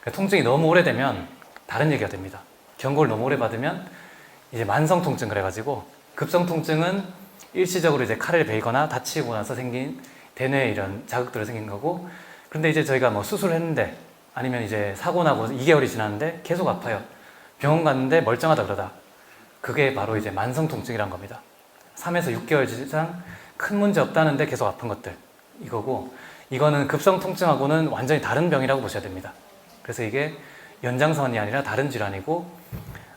그러니까 통증이 너무 오래되면 다른 얘기가 됩니다. 경고를 너무 오래 받으면 이제 만성 통증 그래가지고 급성 통증은 일시적으로 이제 칼을 베이거나 다치고 나서 생긴 대뇌 이런 자극들로 생긴 거고 그런데 이제 저희가 뭐 수술을 했는데 아니면 이제 사고 나고 2개월이 지났는데 계속 아파요. 병원 갔는데 멀쩡하다 그러다. 그게 바로 이제 만성 통증이란 겁니다. 3에서 6개월 이상 큰 문제 없다는데 계속 아픈 것들 이거고 이거는 급성 통증하고는 완전히 다른 병이라고 보셔야 됩니다. 그래서 이게 연장선이 아니라 다른 질환이고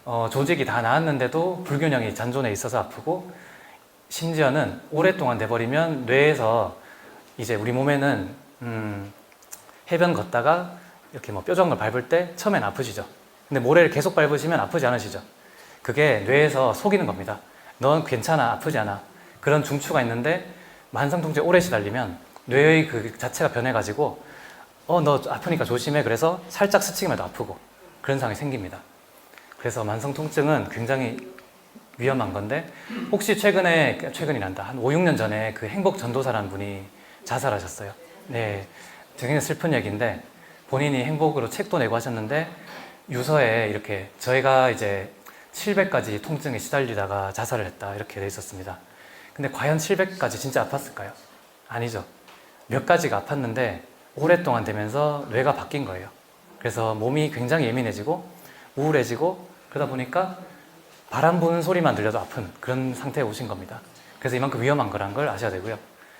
어, 조직이 다 나았는데도 불균형이 잔존해 있어서 아프고 심지어는 오랫동안 돼버리면 뇌에서 이제 우리 몸에는 음, 해변 걷다가 이렇게 뭐 뾰족한 걸 밟을 때 처음엔 아프시죠. 근데 모래를 계속 밟으시면 아프지 않으시죠. 그게 뇌에서 속이는 겁니다. 넌 괜찮아, 아프지 않아. 그런 중추가 있는데 만성 통증 오래 시달리면 뇌의 그 자체가 변해가지고 어, 너 아프니까 조심해. 그래서 살짝 스치기만 해도 아프고 그런 상황이 생깁니다. 그래서 만성 통증은 굉장히 위험한 건데 혹시 최근에 최근이란다 한 5, 6년 전에 그 행복 전도사라는 분이 자살하셨어요. 네, 되게 슬픈 얘기인데 본인이 행복으로 책도 내고 하셨는데 유서에 이렇게 저희가 이제 700까지 통증에 시달리다가 자살을 했다 이렇게 돼 있었습니다. 근데 과연 700까지 진짜 아팠을까요? 아니죠. 몇 가지가 아팠는데 오랫동안 되면서 뇌가 바뀐 거예요. 그래서 몸이 굉장히 예민해지고 우울해지고 그러다 보니까 바람 부는 소리만 들려도 아픈 그런 상태에 오신 겁니다. 그래서 이만큼 위험한 거란 걸 아셔야 되고요.